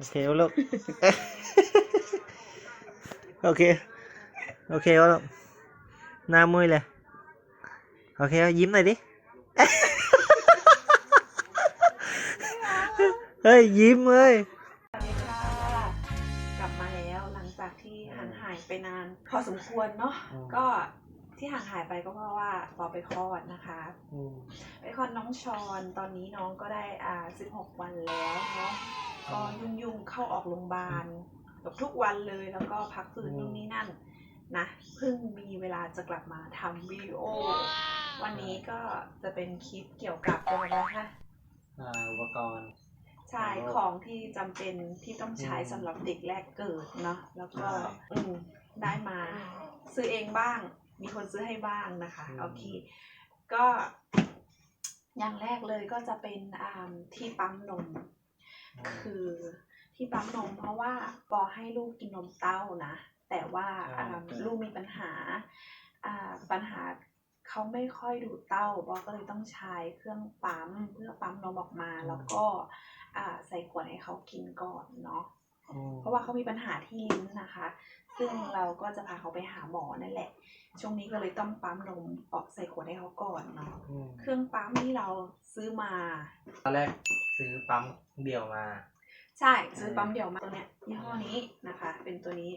โอเคลูก โอเค โอเคลูกหน้ามุ้ยเลย โอเคเอายิ้มหน่อยดิ เฮ้ย ยิ้มเฮ้ยสวัสดีค่ะกลับมาแล้วหลังจากที่ห่างหายไปนาน พอสมควรเนาะอืมก็ที่ห่างหายไปก็เพราะว่าปอไปคลอดนะคะอืมไปคลอดน้องชอนตอนนี้น้องก็ได้อ่า16 วันแล้วเนาะ ก็ยุ่งยุ่งๆเข้าออกโรงพยาบาลกับทุกวันเลยแล้วก็พักฟื้นนู่นนี่นั่นนะเพิ่งมีเวลาจะกลับมาทำวิดีโอ วันนี้ก็จะเป็นคลิปเกี่ยวกับอะไรนะคะอ่าอุปกรณ์ใช่อ๋อของที่จำเป็นที่ต้องใช้อืมสำหรับเด็กแรกเกิดเนาะแล้วก็ใช่อืมได้มาซื้อเองบ้าง มีคนซื้อให้บ้างนะคะอืมโอเคก็อย่างแรกเลยก็จะเป็นอ่าที่ปั๊มนม คือที่ปั๊มนมเพราะว่าปอให้ลูกกินนมเต้านะ แต่ว่าใช่อ่าครับลูกมีปัญหาอ่าปัญหาเขาไม่ค่อยดูดเต้าปอก็เลยต้องใช้เครื่องปั๊มเพื่อปั๊มนมออกมา แล้วก็อ่าใส่ขวดให้เขากินก่อนเนาะอืมเพราะว่าเขามีปัญหาที่ลิ้นนะคะ ซึ่งเราก็จะพาเขาไปหาหมอนั่นแหละ ช่วงนี้ก็เลยต้องปั๊มนมออกใส่ขวดให้เขาก่อนเนาะอืมเครื่องปั๊มที่เราซื้อมา ตอนแรกซื้อปั๊ม เดี่ยวมา ใช่ซื้อปั๊มเดี่ยวมาตัวเนี้ยยี่ห้อนี้นะคะ เป็นตัวนี้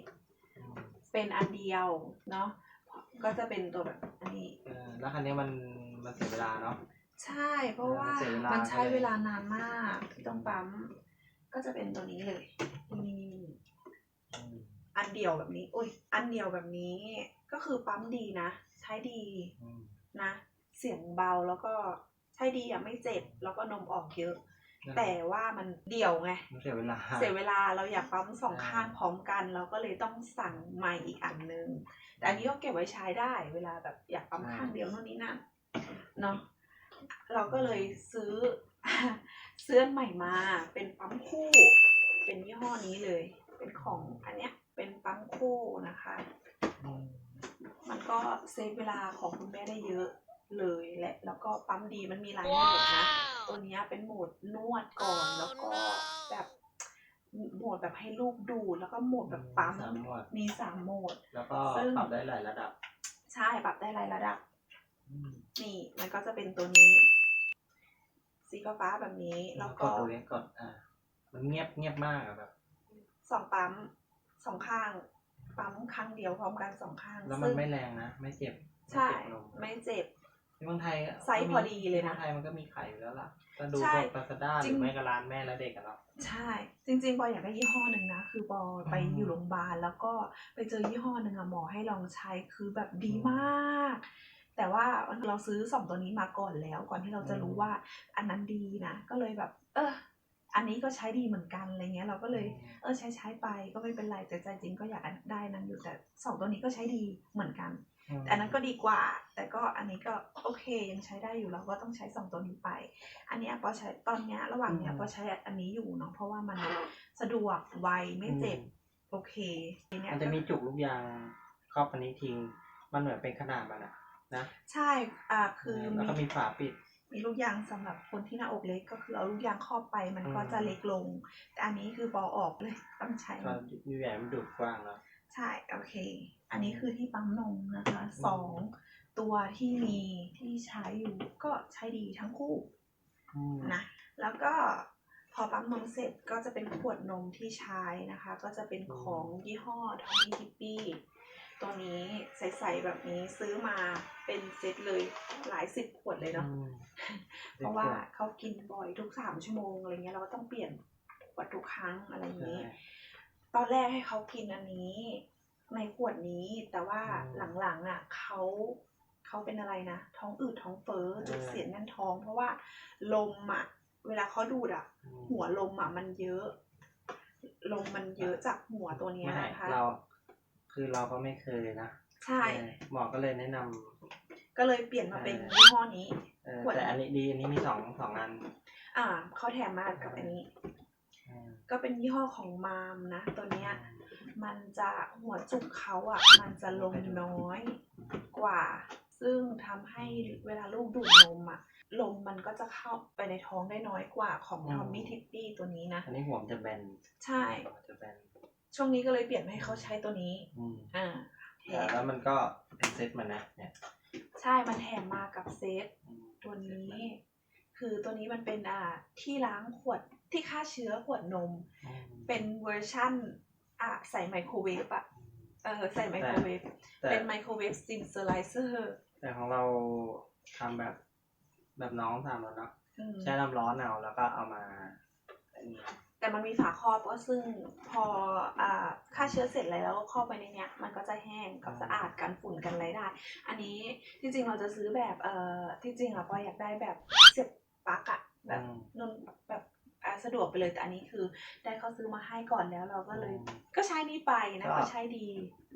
อืมเป็นอันเดียวเนาะก็จะเป็นตัวแบบอันนี้เออแล้วคันนี้มันมันเสียเวลาเนาะใช่ เพราะว่าเสียเวลามัมันใช้เวลานานมากที่ต้องปั๊ม ก็จะเป็นตัวนี้เลยนี่อืมอันเดียวแบบนี้อุ้ยอันเดียวแบบนี้ ก็คือปั๊มดีนะ ใช้ดีอืมนะ เสียงเบาแล้วก็ใช้ดีอะไม่เจ็บ แล้วก็นมออกเยอะ แต่ว่ามันเดี่ยวไงมันเสียเวลาเสียเวลาเราอยากปั๊มสองอ่าข้างพร้อมกัน เราก็เลยต้องสั่งใหม่อีกอันนึงแต่อันนี้ก็เก็บไว้ใช้ได้เวลาแบบอยากปั๊มข้างเดียวโน่นนี่นั่นเนาะเราก็เลยซื้อซื้ออันใหม่มาเป็นปั๊มคู่ เป็นยี่ห้อนี้เลย เป็นของอันเนี้ยเป็นปั๊มคู่นะคะอืมมันก็เซฟเวลาของคุณแม่ได้เยอะ เลยแหละแล้วก็ปั๊มดีมันมีหลายโหมดนะ ตัวเนี้ยเป็นโหมดนวดก่อนแล้วก็แบบโหมดแบบให้ลูกดูดแล้วก็โหมดแบบปั๊มสามหมวดมีสามโหมด แล้วก็ซึ่ง ปรับได้หลายระดับใช่ปรับได้หลายระดับ อืมนี่มันก็จะเป็นตัวนี้ สีฟ้าๆแบบนี้แล้แล้ววก็ก็ตัวนี้กดอ่ามันเงียบเงียบมากอะแบบ สองปั๊มสองข้าง ปั๊มครั้งเดียวพร้อมกันสองข้างแล้วมันซึ่งไม่แรงนะ ไม่เจ็บไม่ใช่ เจ็บนมไม่เจ็บ ที่เมืองไทยะไซส์พอดีเลยนะที่เมืองไทยมันก็มีขายอยู่แล้วล่ะก็ดูใช่พวกลาซาด้าหจริรืองไม่ก็ร้านแม่และเด็กอะเนาะ ใช่ จริงๆปออยากได้ยี่ห้อหนึ่งนะ คือปอไปอืมอยู่โรงพยาบาลแล้วก็ไปเจอยี่ห้อหนึ่งอะหมอให้ลองใช้คือแบบดีอืมมาก แต่ว่าเราซื้อสองตัวนี้มาก่อนแล้ว ก่อนที่เราจะรู้อืม ว่าอันนั้นดีนะก็เลยแบบ เอออันนี้ก็ใช้ดีเหมือนกันอะไรเงี้ย เราก็เลย เออใช้ใช้ไปก็ไม่เป็นไรแต่ใจจริงก็อยากได้นั้นอยู่แต่สองตัวนี้ก็ใช้ดีเหมือนกันม แต่อันนั้นก็ดีกว่า แต่ก็อันนี้ก็โอเคยังใช้ได้อยู่เราก็ต้องใช้สองตัวนี้ไป อันเนี้ยปอใช้ตอนเนี้ยระหว่างเนี้ยอืมปอใช้อันนี้อยู่เนาะเพราะว่ามันสะดวกไวไม่เจ็บโอเคทีเนี้ยมันจะมีจุกลูกยางครอบอันนี้ทิ้งมันเหมือนเป็นขนาดมันอะนะใช่อ่าคือแล้วก็มีมีฝาปิดมีลูกยางสำหรับคนที่หน้าอกเล็กก็คือเอาลูกยางครอบไปมันก็อืมจะเล็กลง แต่อันนี้คือปอออกเลยต้องใช้ก็มีแหวนมันดูดกว้างแล้วใช่โอเค อันนี้คือที่ปั๊มนมนะคะสองตัวที่มีที่ใช้อยู่ก็ใช้ดีทั้งคู่อืมนะแล้วก็พอปั๊มนมเสร็จก็จะเป็นขวดนมที่ใช้นะคะ ก็จะเป็นของยี่ห้อทอมมี่ทิปปี้ตัวนี้ใสๆแบบนี้ซื้อมาเป็นเซตเลยหลายสิบขวดเลยเนาะอืมเพราะว่าเขากินบ่อยทุกสามชั่วโมงอะไรเงี้ยเราก็ต้องเปลี่ยนขวดทุกครั้งอะไรอย่างใช่นี้ ตอนแรกให้เขากินอันนี้ ในขวดนี้ แต่ว่าอืมหลังๆอะเขาเขาเป็นอะไรนะ ท้องอืดท้องเฟ้อจุกเออเสียดแน่นท้อง เพราะว่าลมอะ เวลาเขาดูดอะอืมหัวลมอะมันเยอะ ลมมันเยอะจากหัวตัวเนี้ยไม่นะคะเรา คือเราก็ไม่เคยนะใช่เออหมอก็เลยแนะนำก็เลยเปลี่ยนมาเป็นเออยี่ห้อนี้เออขวดแต่อันนี้ดีอันนี้มีสองสองอัน อ่าเขาแถมมากับอันนี้อืมก็เป็นยี่ห้อของมามนะตัวเนี้ย มันจะหัวจุกเขาอะ มันจะลงน้อยกว่า ซึ่งทำให้เวลาลูกดูดนมอะลมมันก็จะเข้าไปในท้องได้น้อยกว่าของอืมทอมมี่ทิปปี้ตัวนี้นะ อันนี้หัวมันจะแบน ใช่หัวมันจะแบน ช่วงนี้ก็เลยเปลี่ยนมาให้เขาใช้ตัวนี้อืมอ่าแถแต่มแล้วมันก็เป็นเซตมันนะเนี่ย ใช่ มันแถมมากับเซตอืมตัวนี้ คือตัวนี้มันเป็นอ่าที่ล้างขวดที่ฆ่าเชื้อขวดนมอืมเป็นเวอร์ชั่น อะใส่ไมโครเวฟอะเออใส่ไมโครเวฟแต่เป็นไมโครเวฟสติมสไลเซอร์แต่ของเราทำแบบแบบน้องทำแล้วเนาะอืมใช้น้ำร้อนเอาแล้วก็เอามาอันนี้แต่มันมีฝาครอบก็ซึ่งพออ่าฆ่าเชื้อเสร็จแล้วครอบไปในเนี้ย มันก็จะแห้งกับสะอาดกันฝุ่นกันอะไรได้ อันนี้ที่จริงเราจะซื้อแบบเอ่อที่จริงอะปอยอยากได้แบบเสียบปลั๊กอะแบบอืมนุ่นแบบอะ สะดวกไปเลยแต่อันนี้คือ ได้เขาซื้อมาให้ก่อนแล้วเราก็เลยอืมก็ใช้นี่ไปนะก็ก็ใช้ดี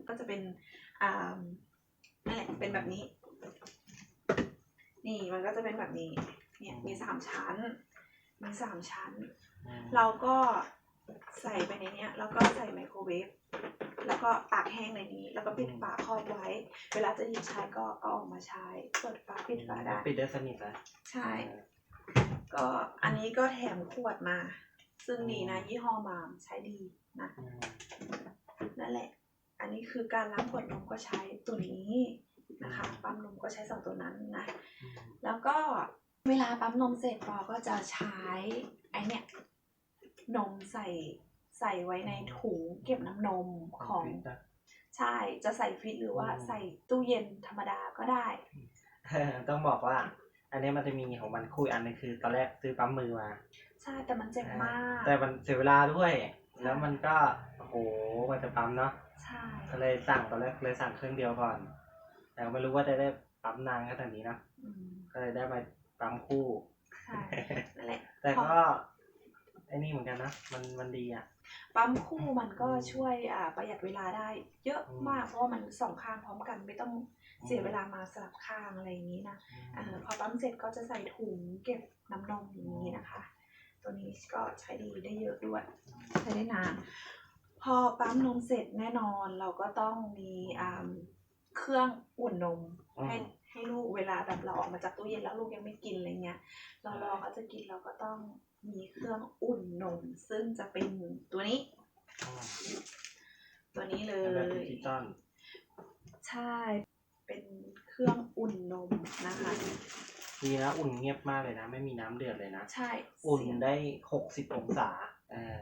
ก็จะเป็นอ่านั่นแหละเป็นแบบนี้ นี่มันก็จะเป็นแบบนี้ เนี่ยมีสามชั้น มีสามชั้นอืมเราก็ใส่ไปในเนี้ย แล้วก็ใส่ไมโครเวฟแล้วก็ตากแห้งในนี้ แล้วก็ปิดฝาครอบไว้ เวลาจะหยิบใช้ก็เอาออกมาใช้เปิดฝาปิดฝาได้ปิดได้สนิทนะใช่ ก็อันนี้ก็แถมขวดมา ซึ่งดีนะ ยี่ห้อมามใช้ดีนะอืมนั่นแหละ อันนี้คือการล้างขวดนมก็ใช้ตัวนี้นะคะ ปั๊มนมก็ใช้สองตัวนั้นนะอืมแล้วก็เวลาปั๊มนมเสร็จปอก็จะใช้ไอเนี่ยนมใส่ใส่ไว้ในถุงเก็บน้ำนมของฟิตนะใช่จะใส่ฟรีซหรือว่าอืมใส่ตู้เย็นธรรมดาก็ได้ ต้องบอกว่า อันนี้มันจะมีของมันคุยอันนึงคือ ตอนแรกซื้อปั๊มมือมา ใช่แต่มันเจ็บมาก แต่มันเสียเวลาด้วย แล้วมันก็โอ้โหกว่าจะปั๊มเนาะใช่ก็เลยสั่งตอนแรกเลยสั่งเครื่องเดียวก่อน แต่ก็ไม่รู้ว่าจะได้ปั๊มนานขนาดนี้เนอะอืมก็เลยได้มาปั๊มคู่ใช่นั่นแหละแต่ก็ไอ้นี่เหมือนกันนะมันมันดีอะปั๊มคู่มันก็ช่วยอ่าประหยัดเวลาได้ เยอะมากเพราะว่ามันสองข้างพร้อมกันไม่ต้อง เสียเวลามาสลับข้างอะไรอย่างนี้นะเออพอปั๊มเสร็จก็จะใส่ถุงเก็บน้ำนมอย่างนี้นะคะ ตัวนี้ก็ใช้ดีได้เยอะด้วย ใช้ได้นานพอปั๊มนมเสร็จแน่นอนเราก็ต้องมีอ่าเครื่องอุ่นนมอืมให้ให้ลูกเวลาแบบเราออกมาจากตู้เย็นแล้วลูกยังไม่กินอะไรเงี้ย เรารอเขาจะกินเราก็ต้องมีเครื่องอุ่นนม ซึ่งจะเป็นตัวนี้อืมตัวนี้เลเป็นแบบยดิจิตอลใช่ เป็นเครื่องอุ่นนมนะคะ ดีนะอุ่นเงียบมากเลยนะ ไม่มีน้ำเดือดเลยนะ ใช่อุ่นเสียงได้หกสิบองศาเออ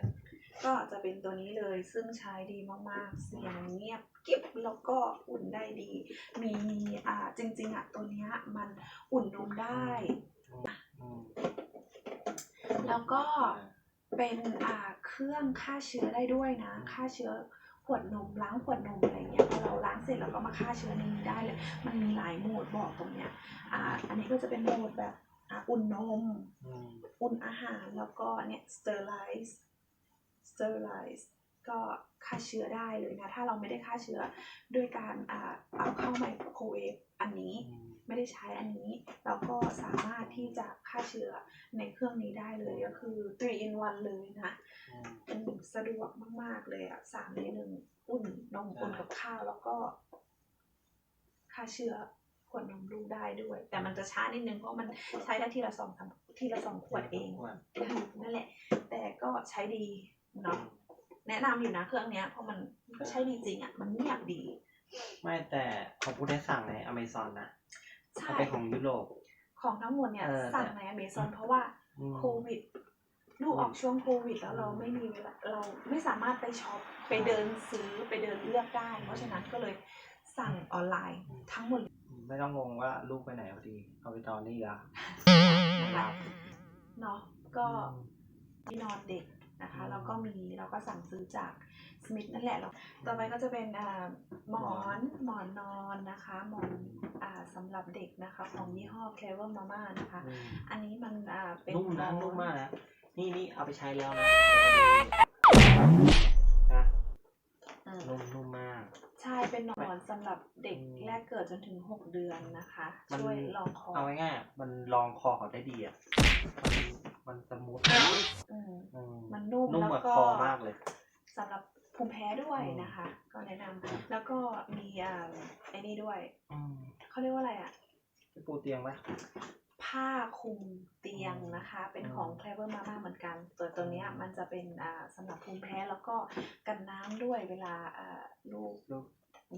ก็จะเป็นตัวนี้เลยซึ่งใช้ดีมากๆ เสียงเงียบเก็บแล้วก็อุ่นได้ดี มีอ่าจริง ๆอะตัวเนี้ยมันอุ่นนมได้ อืมแล้วก็ เป็นอ่าเครื่องฆ่าเชื้อได้ด้วยนะฆ่าเชื้อขวดนมล้างขวดนม ก็มาฆ่าเชื้อในนี้ได้เลย มันมีหลายโหมดบอกตรงเนี้ยอ่าอันนี้ก็จะเป็นโหมดแบบอ่าอุ่นนมอืมอุ่นอาหารแล้วก็เนี่ย sterilize sterilize ก็ฆ่าเชื้อได้เลยนะ ถ้าเราไม่ได้ฆ่าเชื้อด้วยการอ่าเอาเข้าไมโครเวฟอันนี้อืมไม่ได้ใช้อันนี้ เราก็สามารถที่จะฆ่าเชื้อในเครื่องนี้ได้เลยก็คือ three in one เลยนะอืมเป็นสะดวกมาก ๆ เลยอะสามในหนึ่งอุ่นนมใช่อุ่นกับข้าวแล้วก็ ฆ่าเชื้อขวดนมลูกได้ด้วย แต่มันจะช้านิดนึงเพราะมันใช้ได้ทีละสองสามทีละสองขวดเองขวดนั่นแหละ แต่ก็ใช้ดีเนาะแนะนำอยู่นะเครื่องเนี้ยเพราะมันมันก็ใช้ดีจริงอะมันเงียบดี ไม่แต่ของผู้ได้สั่งในอเมซอนนะใช่เขาเป็นของยุโรปของทั้งหมดเนี่ยเออสั่งแต่ในอเมซอนเพราะว่าอืมโควิดลูกออกช่วงโควิดแล้วเราไม่มีเวลาเราไม่สามารถไปช็อปไปเดินซื้อไปเดินเลือกได้ เพราะฉะนั้นก็เลย สั่งออนไลน์ทั้งหมด ไม่ต้องงงว่าลูกไปไหนพอดี เอาไปตอนนี้ละนะคะเนาะก็อืมที่นอนเด็กนะคะอืมแล้วก็มีเราก็สั่งซื้อจากสมิธนั่นแหละแล้วต่อไปก็จะเป็นอ่าหมอนหมอนนอนนะคะหมอนอ่าสำหรับเด็กนะคะ ของยี่ห้อ Clever Mama นะคะอืมอันนี้มันอ่าเป็นนุ่มนะหอนุ่มมากนะนี่นี่เอาไปใช้แล้วนะนะอืมนุ่มนุ่มมาก ใช่เป็นหมอนสำหรับเด็กอืมแรกเกิดจนถึง6เดือนนะคะ มัน ช่วยรองคอเอาง่ายๆอะมันรองคอเขาได้ดีอะ มันมันสมูทอืมอืมมันนุ่มนุ่มแล้วกว่าก็คอมากเลย สำหรับภูมิแพ้ด้วยนะคะ ก็แนะนำแล้วก็มีอ่าไอ้นี่ด้วยอืมเขาเรียกว่าอะไรอะจะปูเตียงปะ ผ้าคลุมเตียงนะคะ เป็นของ Clever Mama เหมือนกัน ตัวตัวเนี้ยมันจะเป็นอ่าสำหรับภูมิแพ้แล้วก็กันน้ำด้วยเวลาอ่าลูกลูก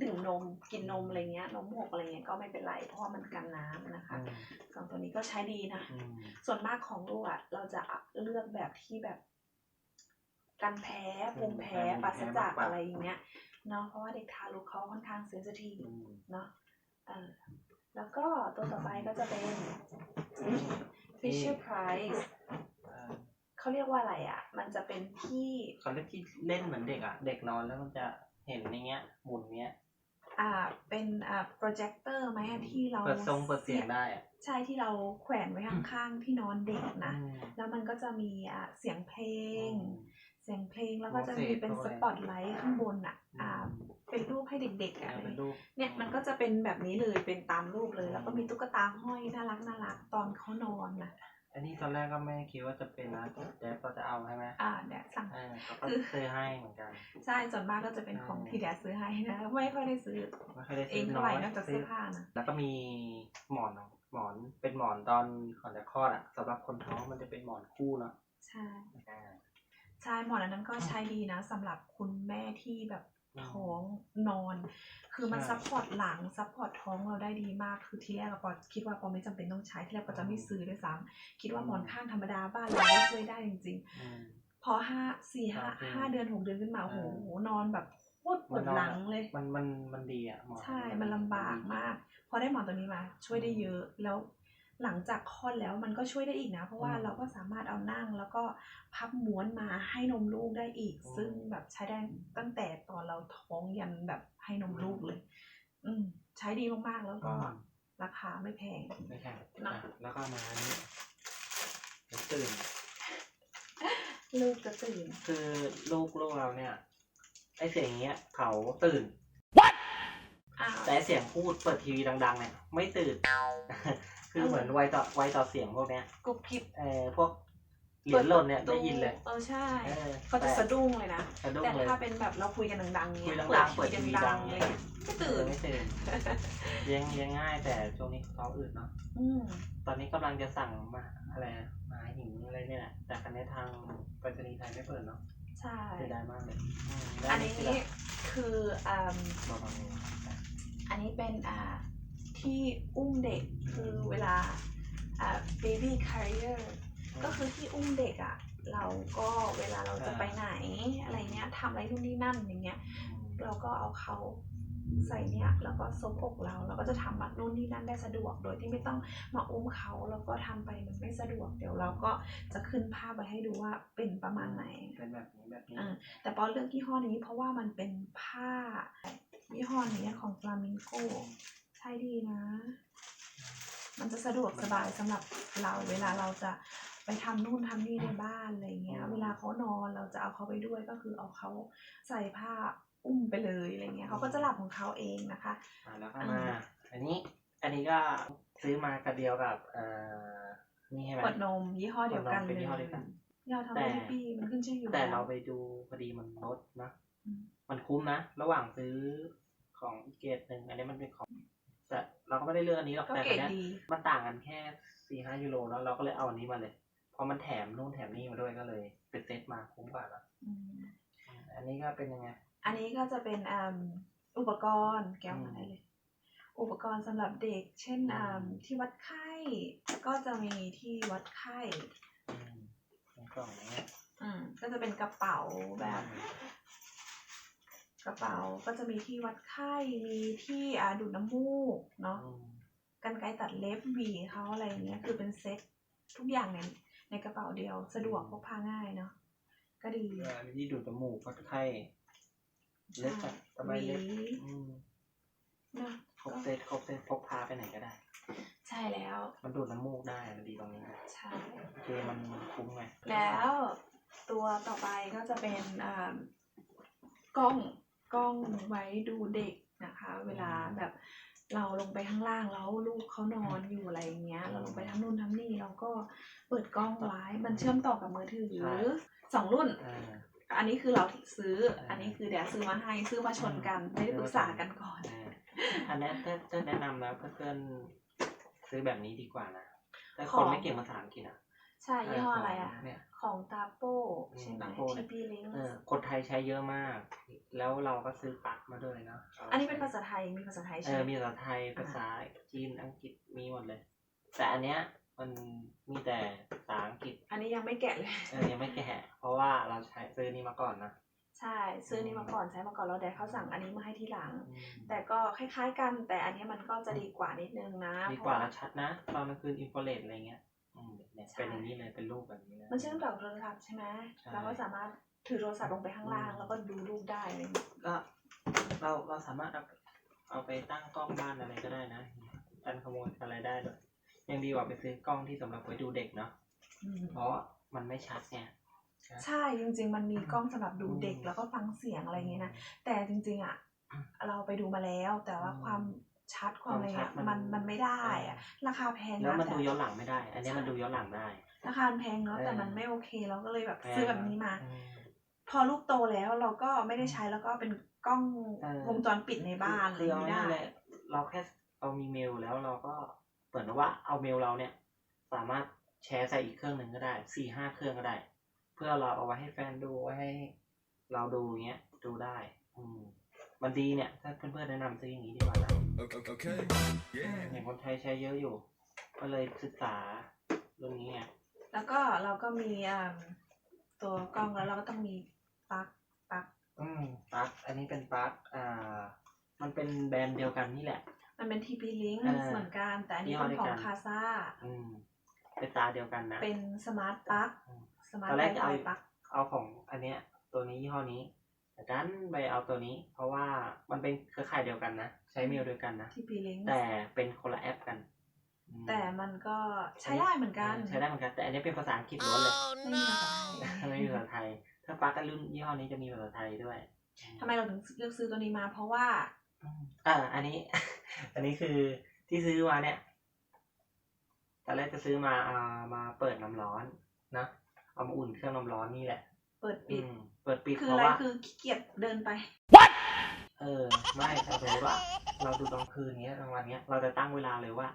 ดื่มนมกินนมอะไรเงี้ยนมหกอะไรเงี้ยก็ไม่เป็นไรเพราะว่ามันกันน้ำนะคะอืมสองตัวนี้ก็ใช้ดีนะอืมส่วนมากของลูกอะเราจะเลือกแบบที่แบบกันแพ้ภูมิแพ้ปราศจากอะไรอย่างเงี้ยเนาะเพราะว่าเด็กทารกเขาค่อนข้างเซนซิทีฟอืมเนาะเออ แล้วก็ตัวต่อไปก็จะเป็น Fisher Price อ่าเขาเรียกว่าอะไรอะ มันจะเป็นที่ เขาเรียกที่เล่นเหมือนเด็กอะ เด็กนอนแล้วมันจะเห็นในเงี้ยหมุนเงี้ย อ่า เป็นอ่าโปรเจคเตอร์ไหมอะที่เราเปิดทรงเปิดเสียงได้อะใช่ที่เราแขวนไว้ข้างๆที่นอนเด็กนะ อืมแล้วมันก็จะมีอ่าเสียงเพลง อืม เสียงเพลงแล้วก็จะมี Moses เป็นพวกสอะไรปอตไลท์ข้างบนอะ อ่า เป็นรูปให้เด็กๆอะอ่าเป็นรูปเนี่ยมันก็จะเป็นแบบนี้เลยเป็นตามรูปเลย แล้วก็มีตุ๊กตาห้อยน่ารักน่ารักตอนเขานอนนะอันนี้ตอนแรกก็ไม่คิดว่าจะเป็นนะแต่ก็จะเอาใช่ไหมอ่าเนี่ยสั่งเออเขาก็ซื้อให้เหมือนกัน ใช่ส่วนมากก็จะเป็นของอ่าที่แดดซื้อให้นะไม่ค่อยได้ซื้อไม่เคอยได้เอซื้งอเท่าน้ไหอร่ยนอกจากซื้เสื้ออผ้านะแล้วก็มีหมอนอะหมอนเป็นหมอนตอนก่อนจะคลอดอะสำหรับคนท้องมันจะเป็นหมอนคู่เนาะใช่อ่า ใช่หมอนอันนั้นก็ใช้ดีนะสำหรับคุณแม่ที่แบบท้องนอน คือมันใช่ซัพพอร์ตหลังซัพพอร์ตท้องเราได้ดีมากคือทีแรกอะปอคิดว่าปอไม่จำเป็นต้องใช้ที่แรกปอจะไม่ซื้อด้วยซ้ำคิดว่าหมอนข้างธรรมดาบ้านเราก็ช่วยได้จริงๆอืมพอห้าสี่ห้าครับห้าเดือนหกเดือนขึ้นมาโอ้โหเออนอนแบบโคตรปวดหลังเลย มันมันมันดีอะหมอนใช่มันลำบากมาก พอได้หมอนตัวนี้มา ช่วยได้เยอะแล้ว หลังจากคลอดแล้วมันก็ช่วยได้อีกนะ เพราะว่าเราก็สามารถเอานั่งแล้วก็พับม้วนมาให้นมลูกได้อีก ซึ่งแบบใช้ได้ตั้งแต่ตอนเราท้องยันแบบให้นมลูกเลย อืมใช้ดีมากๆแล้วก็อืมราคาไม่แพงไม่ใช่เนอะอะแล้วก็มาอันนี้เดี๋ยวตื่นลูกจะตื่น คือลูกลูกเราเนี่ยไอเสียงอย่างเงี้ยเขาตื่นอ้าวแต่เสียงพูดเปิดทีวีดังๆเนี่ยไม่ตื่น คือเหมือนไวต่อไวต่อเสียงพวกเนี้ยกรุบกริบเออพวกเหรียญหล่นเนี่ยได้ยินเลยเออใช่เออเขาจะสะดุ้งเลยนะสะดุ้งแต่เลย ถ้าเป็นแบบเราคุยกันดังๆคุเงี้ยยดังๆเปิดทีวีดังๆเลเลยยไม่ตื่นไม่ตื่นเลี้ยงเลี้ยงง่ายแต่ช่วงนี้ท้องอืดเนาะอืมตอนนี้กำลังจะสั่งมาอะไรอะหมาหิงอะไรเนี่ยแหละแต่คันนี้ทางไปรษณีย์ไทยไม่เปิดเนาะใช่ เสียดายมากเลยอืมแล้วอันนี้ที่ละคืออ่าเบาๆอันนี้เป็นอ่า ที่อุ้มเด็กคือเวลา baby carrier ก็คือที่อุ้มเด็กอะเราก็เวลาเราจะไปไหนอะไรเงี้ยทำอะไรนู่นนี่นั่นอย่างเงี้ย เราก็เอาเขาใส่เนี่ยแล้วก็ซบอกเราเราก็จะทำแบบนู่นนี่นั่นได้สะดวก โดยที่ไม่ต้องมาอุ้มเขาแล้วก็ทำไปมันไม่สะดวก เดี๋ยวเราก็จะขึ้นภาพไว้ให้ดูว่าเป็นประมาณไหนเป็นแบบนี้แบบนี้อ่าแต่ปอเลือกยี่ห้อนี้เพราะว่ามันเป็นผ้ายี่ห้อนี้ของฟลามิงโก ช่ดีนะ มันจะสะดวกสบายสำหรับเราเวลาเราจะไปทำนู่นทำนี่ในบ้านอะไรเงี้ย เวลาเขานอนเราจะเอาเขาไปด้วยก็คือเอาเขาใส่ผ้าอุ้มไปเลยอะไรเงี้ยเขาก็จะหลับของเขาเองนะคะอ่าแล้วก็มาอันนี้อันนี้ก็ซื้อมากระเดียวกับเอ่อนี่ใช่ไหมขวดนมยี่ห้อเดียวกันขวดนมเลเป็ยนยี่ห้อเดียวกันยี่ห้อทำแต่ให้ปีมันขึ้นชื่ออยู่แต่ล้วเราไปดูพอดีมันลดนะอืมมันคุ้มนะ ระหว่างซื้อของอีกเกรดหนึ่งอันนี้มันเป็นของ แต่เราก็ไม่ได้เลือกอันนี้หรอกก็แต่เกรอันดเนี้ยดี มันต่างกันแค่สี่ห้ายูโรแล้วเราก็เลยเอาอันนี้มาเลยเพราะมันแถมนู่นแถมนี่มาด้วยก็เลยเป็นเซตมาคุ้มกว่าแล้วอืมอันนี้ก็เป็นยังไง อันนี้ก็จะเป็นอ่าอุปกรณ์แก้วมาได้เลย อุปกรณ์สำหรับเด็ก เช่นอืมอ่าที่วัดไข้ ก็จะมีที่วัดไข้ อืมเป็นกล่องนี้อืมก็จะเป็นกระเป๋าแบบ กระเป๋าก็จะมีที่วัดไข้มีที่อ่าดูดน้ำมูกเนาะอืมกันไกรตัดเล็บหวีเขาอะไรอย่างเงี้ยคือเป็นเซ็ตทุกอย่างในในกระเป๋าเดียวสะดวกพกพาง่ายเนาะก็ดีเอ่อมีที่ดูดจมูกวัดไข้เล็บอะสหบายวีเล็บอืมเนาะครบเซตครบเซตพกพาไปไหนก็ได้ ใช่แล้ว มันดูดน้ำมูกได้มันดีตรงนี้ใช่โอเคมันคุ้มไงแล้วตัวต่อไปก็จะเป็นอ่ากล้อง กล้องไว้ดูเด็กนะคะ เวลาแบบเราลงไปข้างล่างแล้วลูกเขานอนอยู่อะไรอย่างเงี้ย เราลงไปทำนู่นทำนี่เราก็เปิดกล้องไว้มันเชื่อมต่อกับมือถือสองรุ่น อ่า อันนี้คือเราซื้อ อันนี้คือเดี๋ยวซื้อมาให้ซื้อมาชนกันไม่ได้ปรึกษากันก่อน อ่าอันเนี้ยเต้นเต้นแนะนำแล้วเพื่อนๆซื้อแบบนี้ดีกว่านะ แต่ขคองนไม่เก่งภาษาอังกฤษอะใช่ยี่ห้ออะไรอะ เนี่ย ของตาโป้ใช่ไหมตาโป้เนี่ทียพีลิงเออคนไทยใช้เยอะมาก แล้วเราก็ซื้อปลั๊กมาด้วยเนาะอันนี้เป็นภาษาไทยมีภาษาไทยเอใช่อไหมมีภาษาไทยภาษาจีนอังกฤษมีหมดเลย แต่อันเนี้ยมันมีแต่ภาษาอังกฤษอันนี้ยังไม่แกะเลย เออยังไม่แกะเพราะว่าเราใช้ซื้อนี้มาก่อนนะใช่ ซื้อนี้มาก่อนใช้มาก่อนแล้วแดดเขาสั่งอันนี้มาให้ทีหลัง อืมแต่ก็คล้ายๆกัน แต่อันนี้มันก็จะดีกว่านิดนึงนะดีกว่าเพแล้วระชัดนะตอนกลางคืนอินฟราเรดอะไรเงี้ยอืม เนี่ยใช่เป็นอย่างนี้เลยเป็นรูปแบบนี้เลยมันเชื่อมต่อกับโทรศัพท์ใช่ไหมใช่เราก็สามารถถือโทรศัพท์ลงไปข้างล่างอืมแล้วก็ดูรูปได้อะไรอย่างเลยก็เราเราสามารถเอาเอาไปตั้งกล้องบ้านอะไรก็ได้นะกันขโมยอะไรได้เลยยังดีกว่าไปซื้อกล้องที่สำหรับไว้ดูเด็กเนาะเพราะมันไม่ชัดไงใช่จริง ๆ มันมีกล้องสำหรับดูเด็กอืมแล้วก็ฟังเสียงอะไรอย่างงี้นะแต่จริง ๆอะเราไปดูมาแล้ว แต่ว่าอืมความ ชัดความอะไรความชัเงี้ดยมันมันมันไม่ได้อะราคาแพงแล้วนะมันแต่ดูย้อนหลังไม่ได้ อันนี้มันดูย้อนหลังได้ ราคาแพงเนาะเออแต่มันไม่โอเคเราก็เลยแบบแพงซื้อแบบนี้มาอืมพอลูกโตแล้วเราก็ไม่ได้ใช้แล้วก็เป็นกล้องเออวงจรปิดในบ้านคือเอาไม่ได้ง่ายๆเลยเราแค่เรามีเมลแล้วเราก็เปิดว่าเอาเมลเราเนี่ย สามารถแชร์ใส่อีกเครื่องหนึ่งก็ได้สี่ห้าเครื่องก็ได้ เพื่อเราเอาไว้ให้แฟนดูไว้ให้เราดูอย่างเงี้ยดูได้ อืมมันดีเนี่ย ถ้าเพื่อนๆแนะนำซื้ออย่างนี้ดีกว่านะ Okay. okay. Yeah. อย่างคนไทยใช้เยอะอยู่ ก็เลยศึกษาเรื่องนี้ไงแล้วก็เราก็มีอ่าตัวกล้องแล้วเราก็ต้องมีปลั๊กปลั๊กอืมปลั๊กอันนี้เป็นปลั๊กอ่า มันเป็นแบรนด์เดียวกันนี่แหละ มันเป็น TP Link เออเหมือนกัน แต่อันนี้ยี่ห้อเป็นของเดียวกันคาซาอืมเป็นตาเดียวกันนะ เป็นสมาร์ทปลั๊กอืมสมาร์ตทอนไวแรกจะไฟเอา ปลั๊กเอาของอันเนี้ย ตัวนี้ยี่ห้อนี้ แต่ดันไปเอาตัวนี้ เพราะว่ามันเป็นเครือข่ายเดียวกันนะใช้เมลเดียวกันนะ TP Link แต่เป็นคนละแอปกันอืมแต่มันก็ใช้ได้เหมือนกันใช้ได้เหมือนกันแต่อันนี้เป็นภาษาอังกฤษล้วนเลยไม่มีภาษาไทยไม่มีภาษาไทย ถ้าปลั๊กกันรุ่นยี่ห้อนี้จะมีภาษาไทยด้วยทำไมเราถึงเลือกซื้อตัวนี้มา เพราะว่าอืมอ่าอันนี้ อันนี้คือที่ซื้อมาเนี่ยตอนแรกจะซื้อมาเอามาเปิดน้ำร้อนนะเอามาอุ่นเครื่องน้ำร้อนนี่แหละ เปิดปิด อืมเปิดปิดคือเพอะไรราะว่า คือขี้เกียจเดินไป เออ ไม่แต่สมมติว่าเราดูตอนคืนเนี้ยกลางวันเนี้ย เราจะตั้งเวลาเลยว่า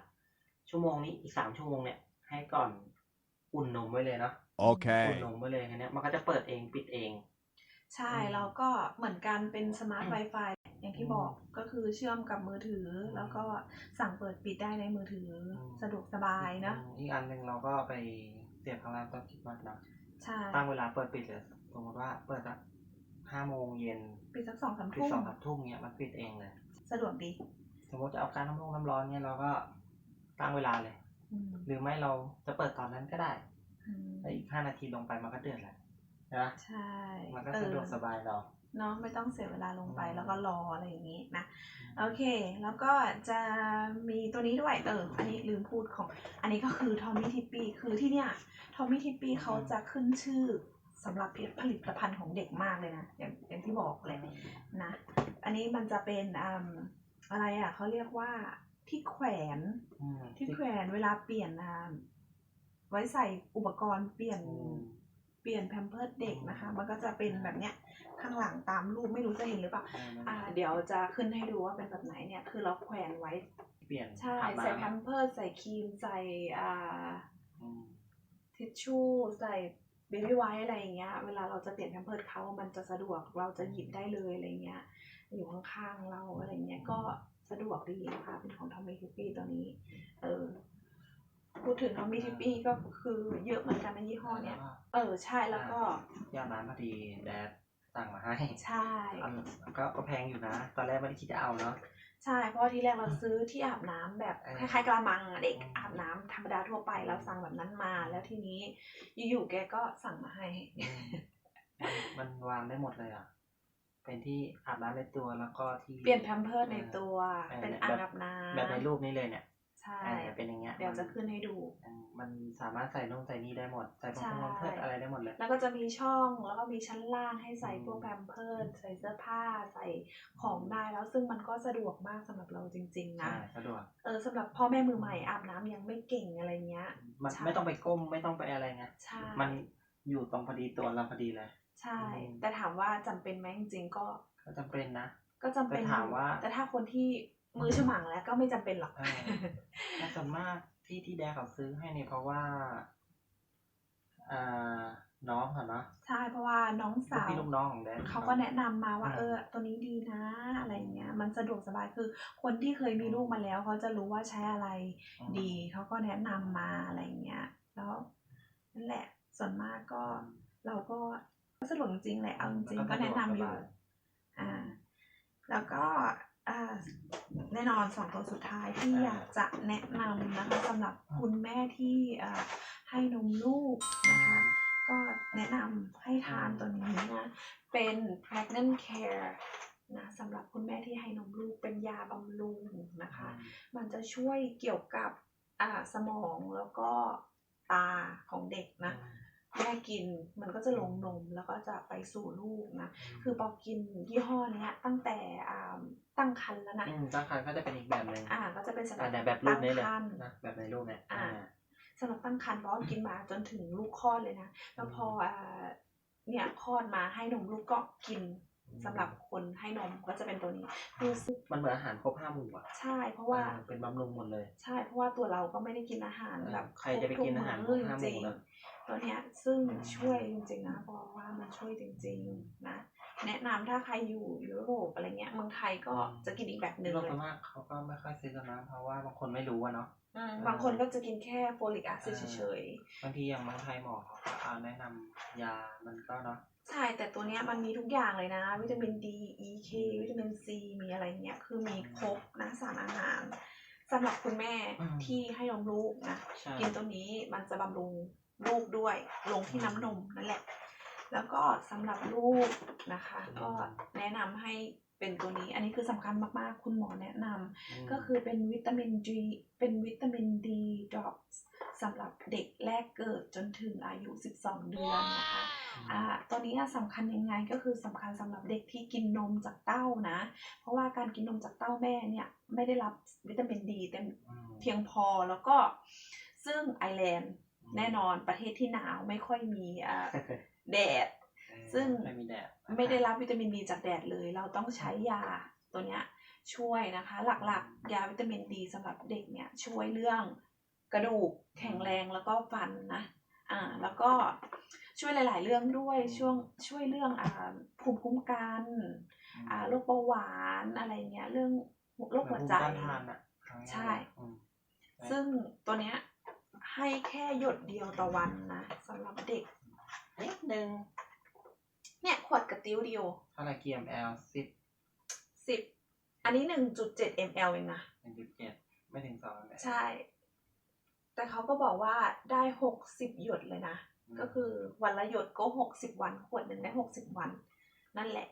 ชั่วโมงนี้อีกสามชั่วโมงเนี่ย ให้ก่อนอุ่นนมไว้เลยเนาะ อุ่น Okay. นมไว้เลยอันเนี้ยมันก็จะเปิดเองปิดเอง ใช่อืมเราก็เหมือนกันเป็นสมาร์ทอืม Wi-Fi อย่างที่บอกก็คือเชื่อมกับมือถืออมแล้วก็สั่งเปิดปิดได้ในมือถืออมสะดวกสบายเนอะอืมอีกอันหนึ่งเราก็ไปเสียบข้างล่างก็คิดมากนะ ใช่ตั้งเวลาเปิดปิดเลยสมมติว่าเปิดสักห้าโมงเย็นปิดสักสองสามปิดทุ่มสองสามทุ่มเนี้ยมันปิดเองเลย สะดวกดีสมมติจะเอาการน้ำร้อนน้ำร้อนเนี้ยเราก็ตั้งเวลาเลย อืมหรือไม่เราจะเปิดตอนนั้นก็ได้อืมแล้วอีกห้านาทีลงไปมันก็เดือดแล้วนะใช่มันก็เออสะดวกสบายเรา เนาะไม่ต้องเสียเวลาลงไปอืมแล้วก็รออะไรอย่างนี้นะโอเค แล้วก็จะมีตัวนี้ด้วยเอออันนี้ลืมพูดของ อันนี้ก็คือทอมมี่ทิปปี้คือที่เนี่ยทอมมี่ทิปปี้เขาจะขึ้นชื่อสำหรับผลิตภัณฑ์ของเด็กมากเลยนะ อย่างอย่างที่บอกเลยนะ อันนี้มันจะเป็นอืมอะไรอะเขาเรียกว่าที่แขวนอืมที่แขวนเวลาเปลี่ยนอ่าไว้ใส่อุปกรณ์เปลี่ยนอืม เปลี่ยนแพมเพิร์ดเด็กนะคะ มันก็จะเป็นแบบเนี้ยข้างหลังตามรูปไม่รู้จะเห็นหรือเปล่าอ่า เดี๋ยวจะขึ้นให้ดูว่าเป็นแบบไหนเนี่ย คือเราแขวนไว้ เปลี่ยนใช่อาบใส่แพน้ำมเพิร์ดใส่ครีมใส่อ่าอืมทิชชู่ใส่เบบี้ไวท์อะไรอย่างเงี้ย เวลาเราจะเปลี่ยนแพมเพิร์ดเขามันจะสะดวกเราจะหยิบได้เลยอะไรเงี้ย อยู่ข้างๆเราอะไรเงี้ยก็สะดวกดีนะคะเป็นของทอมมี่ทิปปี้ตัวนี้ เออ พูดถึงทอมมี่ทิปปี้ก็คือเยอะเหมือนกันในยี่ห้อเนี้ย เออใช่แล้วก็ ยาน้ำพอดีแดดสั่งมาให้ใช่ อันก็ก็แพงอยู่นะ ตอนแรกไม่ได้คิดจะเอาเนาะ ใช่ เพราะว่าที่แรกเราซื้อที่อาบน้ำแบบเออ คล้ายๆกระมังอะเด็กอืมอาบน้ำธรรมดาทั่วไปเราสั่งแบบนั้นมา แล้วทีนี้อยู่ๆแกก็สั่งมาให้มันมันวางได้หมดเลยอะ เป็นที่อาบน้ำในตัวแล้วก็ที่ เปลี่ยนแพมเพิร์ดในตัว เออเป็นแบบอ่างอาบน้ำแบบในรูปนี้เลยเนี่ย ใช่เออเป็นอย่างเงี้ยเดี๋ยวจะขึ้นให้ดูอืมมันสามารถใส่นุ่งใส่นี่ได้หมด ใส่พใช่งพงเพิดอะไรได้หมดเลย แล้วก็จะมีช่องแล้วก็มีชั้นล่างให้ใส่อืมพวกแพมเพิร์ดใส่เสื้อผ้าใส่ของได้แล้วซึ่งมันก็สะดวกมากสำหรับเราจริง ๆ นะใช่สะดวกเออสำหรับพ่อแม่มือใหม่อาบน้ำยังไม่เก่งอะไรเงี้ย มันใช่ไม่ต้องไปก้มไม่ต้องไปอะไรไงใช่มันอยู่ตรงพอดีตัวเราพอดีเลยใช่อืมแต่ถามว่าจำเป็นไหมจริงๆก็ก็จำเป็นนะ ก็จำเป็นแต่ถามว่า แต่ถ้าคนที่ มือฉมังแล้วก็ไม่จำเป็นหรอกเออแต่ส่วนมากที่ที่แดกเขาซื้อให้เนี่ยเพราะว่าอ่าน้องเขาเนาะ ใช่เพราะว่าน้องลูกสาวพี่ลูกน้องของแดกเขาก็แนะนำมาว่าอืมเออ ตัวนี้ดีนะ อะไรเงี้ย มันสะดวกสบายคือ คนที่เคยมีลูกมาแล้วเขาจะรู้ว่าใช้อะไรอืมดีเขาก็แนะนำมาอะไรเงี้ย แล้วนั่นแหละส่วนมากก็เราก็ก็สะดวกจริงๆแหละเอาจริงๆก็แนะนำอยู่ อ่า แล้วก็อ่า แน่นอนสองตัวสุดท้ายที่อยากจะแนะนำนะคะสำหรับคุณแม่ที่อ่าให้นมลูกนะคะ ก็แนะนำให้ทานตัวนี้นะเป็น pregnant care นะสำหรับคุณแม่ที่ให้นมลูกเป็นยาบำรุงนะคะ มันจะช่วยเกี่ยวกับอ่าสมองแล้วก็ตาของเด็กนะ แม่กินมันก็จะลงนมแล้วก็จะไปสู่ลูกนะ คือปอกินยี่ห้อเนี้ยตั้งแต่อ่าตั้งครรภ์แล้วนะอืมตั้งครรภ์ก็จะเป็นอีกแบบหนึ่งอ่า ก็จะเป็นสำหรัอ่าบแต่แบบรูปนี้เลยตั้งครรภ์นะแบบในรูปเนี่ยอ่าสำหรับตั้งครรภ์เพราะว่ากินมาจนถึงลูกคลอดเลยนะแล้วพออ่าเนี่ยคลอดมาให้นมลูกก็กินสำหรับคนให้นมก็จะเป็นตัวนี้คือซึ่งมันเหมือนอาหารครบห้าหมู่อะใช่เพราะว่าอ่เป็นบำรุงหมดเลย ใช่เพราะว่าตัวเราก็ไม่ได้กินอาหารเออแบบใครจะไปกินอาหารคบทุห้าหมู่จริงนะๆ ตัวเนี้ยซึ่งอืมช่วยจริงๆนะบอกว่ามันช่วยจริงๆนะแนะนำถ้าใครอยู่ยุโรปอะไรเงี้ยเมืองไทยก็จะกินอีกแบบหนึ่งเราเลยส่วนมากเขาก็ไม่ค่อยซื้อกันนะเพราะว่าบางคนไม่รู้อะเนาะ อืมบางคนก็จะกินแค่โฟลิกแอซิดอ่าเฉยบางทีอย่างบางไทยหมอเขาก็เอาแนะนำยามันก็เนาะๆใช่ แต่ตัวเนี้ยมันมีทุกอย่างเลยนะ วิตามินดี E K วิตามินซีมีอะไรเงี้ย คือมีครบนะสารอาหารสำหรับคุณแม่ที่ให้นมลูกนะ ใช่ กินตัวนี้มันจะบำรุง ลูกด้วย ลงที่น้ำนมนั่นแหละ แล้วก็สำหรับลูกนะคะ ก็แนะนำให้เป็นตัวนี้ อันนี้คือสำคัญมากๆ คุณหมอแนะนำมก็คือเป็นวิตามินดีเป็นวิตามินดีดรอปสำหรับเด็กแรกเกิดจนถึงอายุ 12 เดือนนะคะอ่าตัวนี้สำคัญยังไงก็คือสำคัญสำหรับเด็กที่กินนมจากเต้านะ เพราะว่าการกินนมจากเต้าแม่เนี่ยไม่ได้รับวิตามินดีเต็มอืมเพียงพอแล้วก็ซึ่งไอร์แลนด์ แน่นอนประเทศที่หนาวไม่ค่อยมีอ่าแดด ซึ่งไม่มีแดดไม่ได้รับวิตามินดีจากแดดเลย เราต้องใช้ยาตัวเนี้ยช่วยนะคะ หลักๆ ยาวิตามินดีสำหรับเด็กเนี่ยช่วยเรื่องกระดูกแข็งแรงแล้วก็ฟันนะอ่าแล้วก็ช่วยหลาย ๆ เรื่องด้วยช่วงช่วยเรื่องอ่าภูมิคุ้มกันอ่าโรคเบาหวานอะไรเงี้ยเรื่องโรคหัวใจภูมิต้านทานอะใช่อืมซึ่งตัวเนี้ย ให้แค่หยดเดียวต่อวันนะสำหรับเด็กนิดนึงเนี่ยขวดกระติ้วเดียวเท่าไหร่ GML สิบสิบอันนี้หนึ่งจุดเจ็ด ml เองนะหนึ่งจุดเจ็ดไม่ถึงสองเลยใช่ แต่เขาก็บอกว่าได้หกสิบหยดเลยนะ ก็คือวันละหยดก็หกสิบวัน ขวดหนึ่งได้หกสิบวัน นั่นแหละ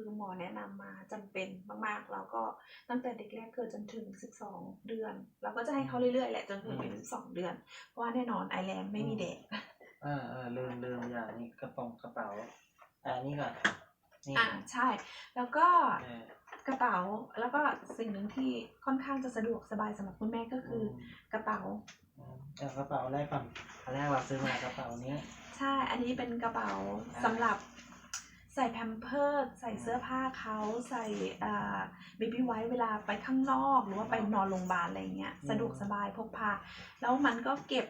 คือหมอแนะนำมาจำเป็นมากๆ แล้วก็ตั้งแต่เด็กแรกเกิดจนถึงสิบสองเดือน เราก็จะให้เขาเรื่อยๆแหละจนถึงอายุสิบสองเดือน เพราะว่าแน่นอนไอร์แลนด์ไม่มีแดดเออเออลืมลืมอย่างนี้กระป๋องกระเป๋าอ่านี่ก่อนนี่อ่าใช่ แล้วก็เออกระเป๋าแล้วก็สิ่งหนึ่งที่ค่อนข้างจะสะดวกสบายสำหรับคุณแม่ก็คืออกระเป๋ามเอากระเป๋าแรกก่อนอันแรกเราซื้อมากระเป๋านี้ ใช่ อันนี้เป็นกระเป๋าอ่าสำหรับ ใส่แพมเพิร์ดใส่เสื้อผ้าเขาใส่อ่าเบบี้ไว้เวลาไปข้างนอก หรือว่าไปนอนโรงพยาบาลอะไรเงี้ยสะดวกสบายพกพา แล้วมันก็เก็บ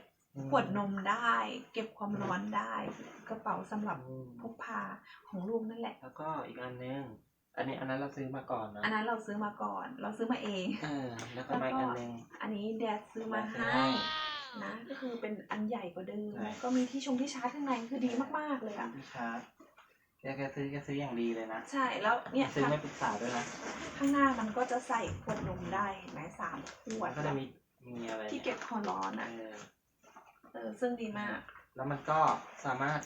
ขวดนมได้ เก็บความร้อนได้ กระเป๋าสำหรับอืมพกพาของลูกนั่นแหละ แล้วก็อีกอันนึงอันนี้อันนั้นเราซื้อมาก่อนนะอันนั้นเราซื้อมาก่อน เราซื้อมาเองเออแล้วก็มาอีกอันนึงอันนี้แดดซื้อมาแดดซื้อให้ให้นะก็คือเป็นอันใหญ่กว่าเดิมใช่แล้วก็มีที่ชงที่ชาร์จข้างในคือดีมากๆเลยอะพี่ชาร์จ แกแกซื้อแกซื้ออย่างดีเลยนะ ใช่แล้วเนี่ยซื้อไม่ปรึกษาด้วยนะข้างหน้ามันก็จะใส่ขวดนมได้เห็นไหมสามขวแล้ดวก็จะมีมีอะไรที่เก็บความร้อนเออะอเออซึ่งดีมาก แล้วมันก็สามารถ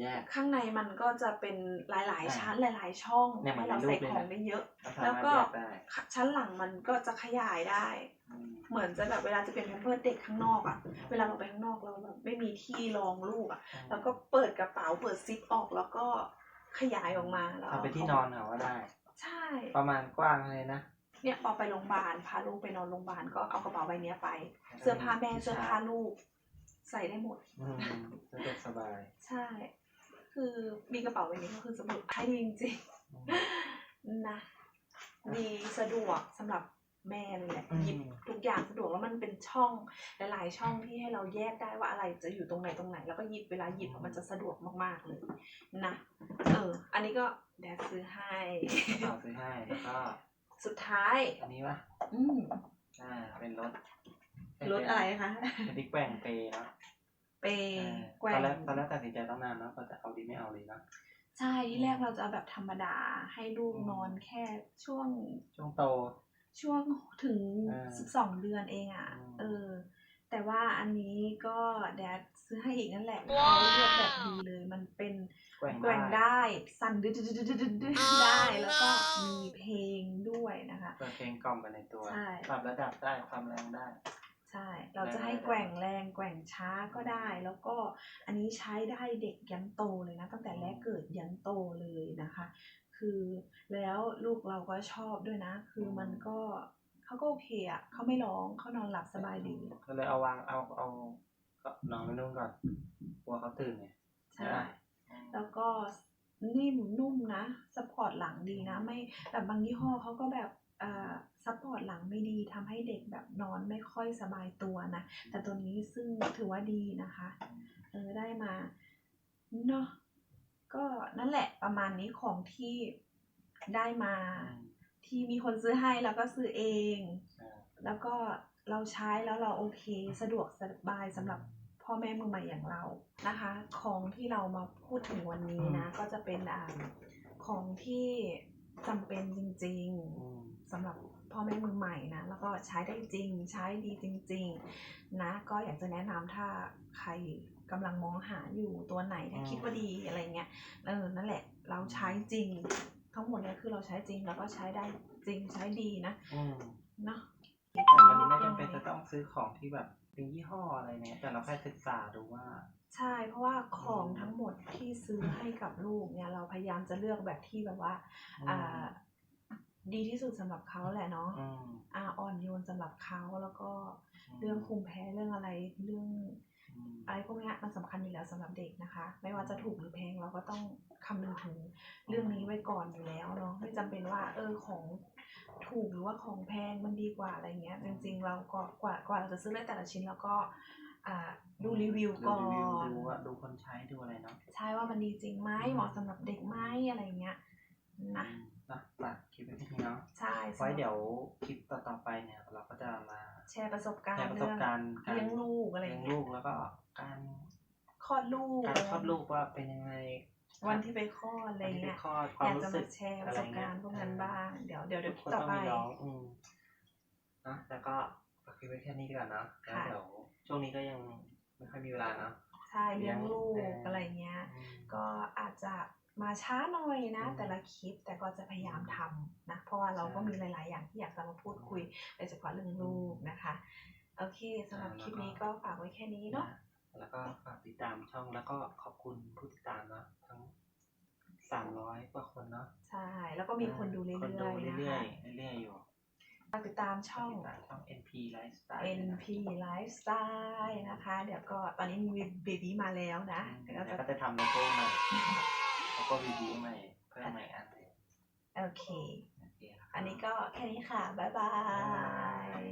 แยก ข้างในมันก็จะเป็นหลายอ่าๆชั้นหลาย ๆ ช่องเนี่ยมันให้เรามีรูใส่ปด้วยของนะได้เยอะก็สาแล้วมารถก็แยกได้ชั้นหลังมันก็จะขยายได้ อืมเหมือนจะแบบเวลาจะเป็นแพมเพิร์สเด็กข้างนอกอะเวลาเราไปข้างนอกเราแบบไม่มีที่รองลูกอะแล้วก็เปิดกระเป๋าเปิดซิปออกแล้วก็ขยายออกมาแล้วทำไปนที่นอนเขาก็ได้ ใช่ ประมาณกว้างเลยนะเนี่ยพอไปโรงพยาบาลพาลูกไปนอนโรงพยาบาลก็เอากระเป๋าใบเนี้ยไป เสื้อผ้าแม่เสื้อผ้าลูก ใส่ได้หมด อืมสะดวกสบาย ใช่ คือมีกระเป๋าใบนี้ก็คือสะดวกให้ดีจริงอืมๆนะดีสะดวกสำหรับแม่เลยแหละอืมหยิบทุกอย่างสะดวกแล้วมันเป็นช่องหลายๆช่องที่ให้เราแยกได้ว่าอะไรจะอยู่ตรงไหนตรงไหน แล้วก็หยิบเวลาหยิบอะมันจะสะดวกมากๆเลยนะเออ อันนี้ก็แดดซื้อให้ฝากซื้อให้แล้วก็สุดท้าย อันนี้วะอืมอ่าเป็นรถรถอะไรคะเป็นที่แกว่งเปย์เนาะ เปอ่าแกว่ตอนงแรกตอนแรกตัดสินใจตั้งนานเนาะก็จะเอาดีไม่เอาเลยเนาะใช่ที่แรกเราจะเอาแบบธรรมดาให้ลูกอืมนอนแค่ช่วง ช่วงโต ช่วงถึงอ่าสิบสองเดือนเองอะอืมเออ แต่ว่าอันนี้ก็แดดซื้อให้อีกนั่นแหละเขาเลือกแบบดีเลย มันเป็นแกว่งแกว่งได้ได้สั่นดืดดดดดได้แล้วก็มีเพลงด้วยนะคะเปิดเพลงกล่อมไปในตัวใช่ปรับระดับได้ความแรงได้ใช่ เราจะให้แกว่งแรงแกว่งช้าก็ได้ แล้วก็อันนี้ใช้ได้เด็กยันโตเลยนะตั้งแต่แรกเกิดยันโตเลยนะคะ คือแล้วลูกเราก็ชอบด้วยนะ คือมันก็เขาก็โอเคอะเขาไม่ร้องเขานอนหลับสบายดีก็เลยเอาวางเอาเอาก็นอนไว้นู่นก่อนกลัวเขาตื่นไงใช่แล้วก็นิ่มนุ่มนะสปอร์ตหลังดีนะ ไม่แบบบางยี่ห้อเขาก็แบบอ่า ซัพพอร์ตหลังไม่ดีทำให้เด็กแบบนอนไม่ค่อยสบายตัวนะ แต่ตัวนี้ซึ่งถือว่าดีนะคะ เออได้มาเนาะก็นั่นแหละประมาณนี้ของที่ได้มาอืมที่มีคนซื้อให้แล้วก็ซื้อเองอ่าแล้วก็เราใช้แล้วเราโอเค สะดวกสบายสำหรับพ่อแม่มือใหม่อย่างเรานะคะ ของที่เรามาพูดถึงวันนี้นะ ก็จะเป็นอ่าของที่จำเป็นจริงอืมๆ สำหรับพ่อแม่มือใหม่นะ แล้วก็ใช้ได้จริง ใช้ดีจริง ๆ นะ ก็อยากจะแนะนำถ้าใครกำลังมองหาอยู่ตัวไหนถ้าคิดว่าดีอะไรเงี้ย เออ นั่นแหละ เราใช้จริง ทั้งหมดเนี่ยคือเราใช้จริงแล้วก็ใช้ได้จริง ใช้ดีนะ อืมเนาะแต่มันไม่จำเป็นจะต้องซื้อของที่แบบเป็นยี่ห้ออะไรเนี่ยแต่เราแค่ศึกษาดูว่า ใช่ เพราะว่าของทั้งหมดที่ซื้อให้กับลูกเนี่ย เราพยายามจะเลือกแบบที่แบบว่า อ่า ดีที่สุดสำหรับเขาแหละเนาะอืมอ่าอ่อนโยนสำหรับเขาแล้วก็เรื่องภูมิแพ้เรื่องอะไรเรื่องอืมอะไรพวกเนี้ยมันสำคัญอยู่แล้วสำหรับเด็กนะคะ ไม่ว่าจะถูกหรือแพงเราก็ต้องคำนึงถึงเรื่องนี้ไว้ก่อนอยู่แล้วเนาะไม่จำเป็นว่า เออของถูกหรือว่าของแพงมันดีกว่าอะไรเงี้ย จริง ๆ เราก็กว่ากว่าเราจะซื้อได้แต่ละชิ้นเราก็อ่าดูรีวิวก่อดูรีวิวนดูนว่าดูคนใช้ดูอะไรเนาะใช่ว่ามันดีจริงไหมเหมาะสำหรับเด็กไหมอะไรเงี้ยนะอืม นะฝากคลิปไว้ที่นี่เนาะใช่ไว้เดี๋ยวคลิปต่อๆไปเนี่ย เราก็จะมาแชร์ประสบการแชร์ณ์ประสเรื่บองการณ์การเลี้ยงลูกอะไรเลี้ยงเงี้ลูยกแล้วก็การคลอดลูกการคลอดลูกว่าเป็นยังไงวันที่ไปคลอดอะไรวันที่ไปเงี้ยคลอดคามอยวากรู้จะสึมากแชร์ประสบการณ์พวกนั้นเออบ้างเดี๋ยวเดี๋ยวเดี๋ยวทุกคนต่อต้องไปมีน้องอืมนะแล้วก็ฝากคลิปไว้แค่นี้ดีกว่าเนอะแล้วค่ะเดี๋ยวช่วงนี้ก็ยังไม่ค่อยมีเวลาเนาะใช่เลี้ยงลูกเลี้ยงอะไรเงี้ยอืมก็อาจจะ มาช้าหน่อยนะอืมแต่ละคลิปแต่ก็จะพยายามทำนะเพราะว่าเราก็ใช่มีหลาย ๆ อย่างที่อยากจะมาพูดคุยโดยเฉพาะเรื่องลูกนะคะโอเคสำหรับคลิปนี้ก็ฝากไว้แค่นี้เนาะแล้วก็ฝากติดตามช่องแล้วก็ขอบคุณผู้ติดตามเนาะทั้งสามร้อยกว่าคนเนาะใช่แล้วก็มีคนดูเรื่คนดูอยๆนะเรื่อคะยๆเรื่อยๆอยู่ฝากติดตามช่องติดตามช่อง NP Lifestyle NP Lifestyle นะคะ เดี๋ยวก็ตอนนี้มีเบบี้มาแล้วนะอืมเดี๋ยวแล้วก็ก็จะจะทำโลโก้ใหม่ แล้วก็วิดีโอใหม่เพิ่มใหม่อันหนึ่งโอเค โอเคครับ อันนี้ก็แค่นี้ค่ะ บ๊ายบาย